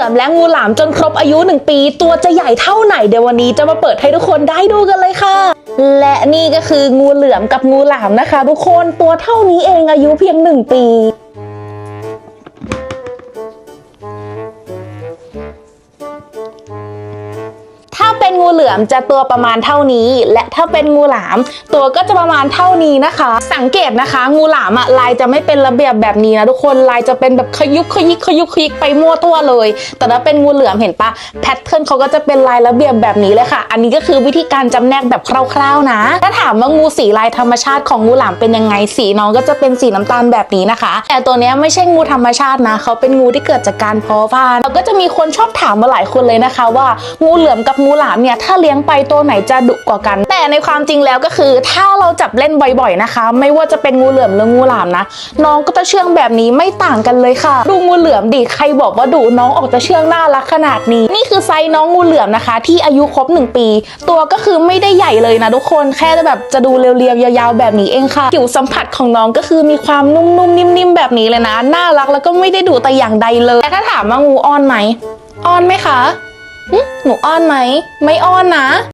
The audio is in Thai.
ลือมและงูหลามจนครบอายุ 1 ปี ตัวจะใหญ่เท่าไหนเดี๋ยววันนี้จะมาเปิดให้ทุกคนได้ดูกันเลยค่ะ และนี่ก็คืองูเหลือมกับงูหลามนะคะ ทุกคนตัวเท่านี้เองอายุเพียง 1 ปี เหลือมจะตัวประมาณเท่านี้ และถ้าเป็นงูหลาม ตัวก็จะประมาณเท่านี้นะคะ สังเกตนะคะ งูหลามอะลายจะไม่เป็นระเบียบแบบนี้นะทุกคนลายจะเป็นแบบขยุกขยิกขยุกขยิกไปมั่วตัวเลย แต่ถ้าเป็นงูเหลือมเห็นปะแพทเทิร์นเขาก็จะเป็นลายระเบียบแบบนี้เลยค่ะ อันนี้ก็คือวิธีการจำแนกแบบคร่าวๆนะ ถ้าถามว่างูสีลายธรรมชาติของงูหลามเป็นยังไงสีน้องก็จะเป็นสีน้ำตาลแบบนี้นะคะ แต่ตัวเนี้ยไม่ใช่งูธรรมชาตินะเขาเป็นงูที่เกิดจากการเพาะพันธุ์แล้วก็จะมีคนชอบถามมาหลายคนเลยนะคะ ว่างูเหลือมกับงูหลามเนี่ยถ้าเลี้ยงไปตัวไหนจะดุกว่ากัน แต่ในความจริงแล้วก็คือ ถ้าเราจับเล่นบ่อยๆนะคะ ไม่ว่าจะเป็นงูเหลือมหรืองูหลามนะ น้องก็จะเชื่องแบบนี้ไม่ต่างกันเลยค่ะ ดูงูเหลือมดิใครบอกว่าดุน้องออกจะเชื่องน่ารักขนาดนี้ นี่คือไซส์น้องงูเหลือมนะคะ ที่อายุครบ 1 ปี ตัวก็คือไม่ได้ใหญ่เลยนะทุกคนแค่แบบจะดูเรียวๆยาวๆแบบนี้เองค่ะผิวสัมผัสของน้องก็คือมีความนุ่มๆนิ่มๆแบบนี้เลยนะ น่ารักแล้วก็ไม่ได้ดุแต่อย่างใดเลยแต่ถ้าถามว่างูอ้อนไหมอ้อนไหมคะ หึหนูอ้อนไหม ไม่อ้อนนะ